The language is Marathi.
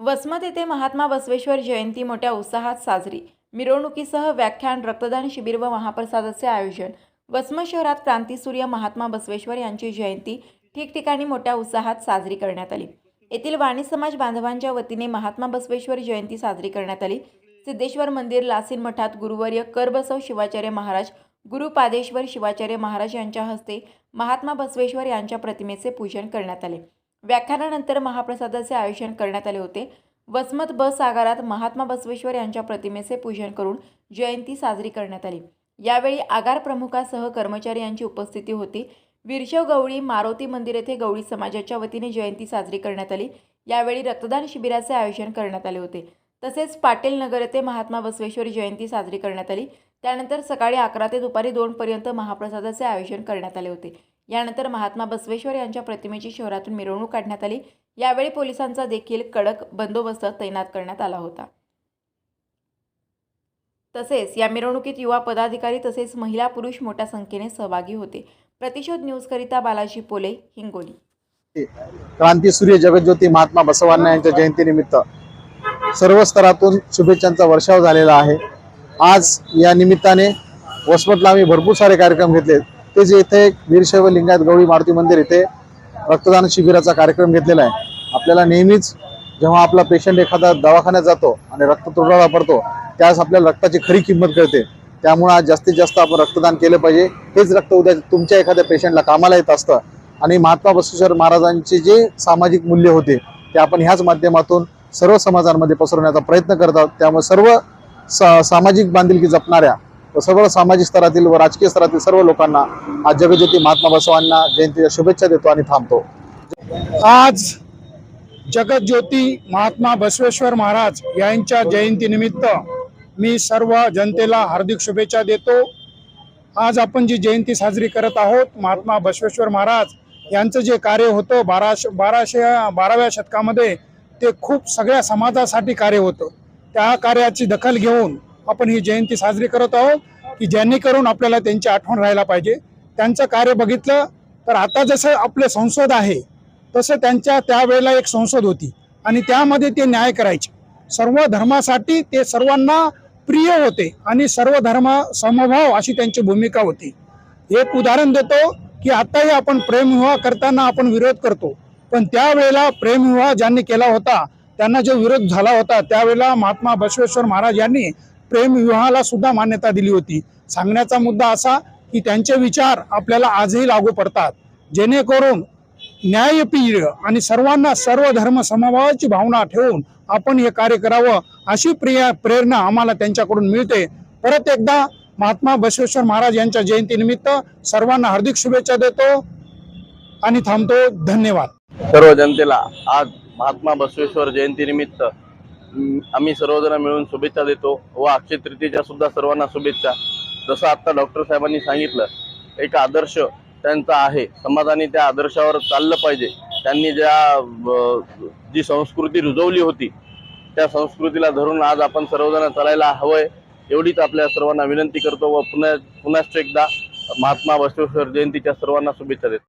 वसमत येथे महात्मा बसवेश्वर जयंती मोठ्या उत्साहात साजरी. मिरवणुकीसह व्याख्यान रक्तदान शिबिर व महाप्रसादाचे आयोजन. वसमत शहरात क्रांतीसूर्य महात्मा बसवेश्वर यांची जयंती ठिकठिकाणी मोठ्या उत्साहात साजरी करण्यात आली. येथील वाणी समाज बांधवांच्या वतीने महात्मा बसवेश्वर जयंती साजरी करण्यात आली. सिद्धेश्वर मंदिर लासीन मठात गुरुवर्य करबसव शिवाचार्य महाराज गुरुपादेश्वर शिवाचार्य महाराज यांच्या हस्ते महात्मा बसवेश्वर यांच्या प्रतिमेचे पूजन करण्यात आले. व्याख्यानानंतर महाप्रसादाचे आयोजन करण्यात आले होते. वसमत बस आगारात महात्मा बसवेश्वर यांच्या प्रतिमेचे पूजन करून जयंती साजरी करण्यात आली. यावेळी आगार प्रमुखासह कर्मचारी यांची उपस्थिती होती. विरशव गवळी मारुती मंदिर येथे गवळी समाजाच्या वतीने जयंती साजरी करण्यात आली. यावेळी रक्तदान शिबिराचे आयोजन करण्यात आले होते. तसेच पाटील नगर येथे महात्मा बसवेश्वर जयंती साजरी करण्यात आली. त्यानंतर सकाळी अकरा ते दुपारी दोनपर्यंत महाप्रसादाचे आयोजन करण्यात आले होते. यानंतर महात्मा बसवेश्वर यांच्या प्रतिमेची शहरातून मिरवणूक काढण्यात आली. यावेळी पोलिसांचा देखील कडक बंदोबस्त तैनात करण्यात आला होता. तसेच या मिरवणुकीत युवा पदाधिकारी तसेच महिला पुरुष मोठ्या संख्येने सहभागी होते. प्रतिशोध न्यूजकरिता बालाजी पोले हिंगोली. क्रांती सूर्य जगज्योती महात्मा बसवांना यांच्या जयंतीनिमित्त सर्व स्तरातून शुभेच्छांचा वर्षाव झालेला आहे. आज या निमित्ताने वसमतला आम्ही भरपूर सारे कार्यक्रम घेतले ते जे इथे वीरशैव लिंगायत गवळी मारुती मंदिर इथे रक्तदान शिबिराचा कार्यक्रम घेतलेला आहे. आपल्याला नेहमीच जेव्हा आपला पेशंट एखादा दवाखान्यात जातो आणि रक्त तुरडा वापरतो त्यास आपल्याला रक्ताची खरी किंमत कळते. त्यामुळे आज जास्तीत जास्त आपण रक्तदान केलं पाहिजे. हेच रक्त उद्या तुमच्या एखाद्या पेशंटला कामाला येत असतं. आणि महात्मा बसवेश्वर महाराजांचे जे सामाजिक मूल्य होते ते आपण ह्याच माध्यमातून सर्व समाजांमध्ये पसरवण्याचा प्रयत्न करत आहोत. त्यामुळे सर्व सा सामाजिक बांधिलकी जपणाऱ्या सर्व सामाजिक स्तरातील व राजकीय स्तरातील सर्व लोकांना आज जगज्योती महात्मा बसवांना जयंतीच्या शुभेच्छा देतो आणि थांबतो. आज जगज्योती महात्मा बसवेश्वर महाराज यांच्या जयंतीनिमित्त मी सर्व जनतेला हार्दिक शुभेच्छा देतो. आज आपण जी जयंती साजरी करत आहोत महात्मा बसवेश्वर महाराज यांचं जे कार्य होतं बाराशे बाराशे बाराव्या शतकामध्ये ते खूप सगळ्या समाजासाठी कार्य होतं. त्या कार्याची दखल घेऊन आपण ही जयंती साजरी करत आहोत की जेणेकरून आपल्याला त्यांची आठवण राहायला पाहिजे. त्यांचं कार्य बघितलं तर आता जसं आपले संसद आहे तसं त्यांच्या त्यावेळेला एक संसद होती आणि त्यामध्ये ते न्याय करायचे. सर्व धर्मासाठी ते सर्वांना प्रिय होते आणि सर्व धर्म समभाव अशी त्यांची भूमिका होती. एक उदाहरण देतो की आताही आपण प्रेमविवाह करताना आपण विरोध करतो. पण त्यावेळेला प्रेमविवाह ज्यांनी केला होता त्यांना जो विरोध झाला होता त्यावेळेला महात्मा बसवेश्वर महाराज यांनी प्रेमविवाहाला सुद्धा मान्यता दिली होती. सांगण्याचा मुद्दा असा की त्यांचे विचार आपल्याला आजही लागू पडतात. जेणेकरून न्यायप्रिय आणि सर्वांना सर्व धर्म समभावाची भावना ठेवून आपण हे कार्य करावं अशी प्रिया प्रेरणा आम्हाला त्यांच्याकडून मिळते. परत एकदा महात्मा बसवेश्वर महाराज यांच्या जयंतीनिमित्त सर्वांना हार्दिक शुभेच्छा देतो आणि थांबतो. धन्यवाद. सर्व जनतेला आज महात्मा बसवेश्वर जयंतीनिमित्त आम्ही सर्वजण मिळून शुभेच्छा देतो व अक्षय तृतीयेच्या सुद्धा सर्वांना शुभेच्छा. जसं आत्ता डॉक्टर साहेबांनी सांगितलं एक आदर्श त्यांचा आहे. समाजाने त्या आदर्शावर चाललं पाहिजे. त्यांनी ज्या जी संस्कृती रुजवली होती त्या संस्कृतीला धरून आज आपण सर्वजण चालायला हवंय. एवढीच आपल्या सर्वांना विनंती करतो व पुन्हा पुन्हाच एकदा महात्मा बसवेश्वर जयंतीच्या सर्वांना शुभेच्छा देतो.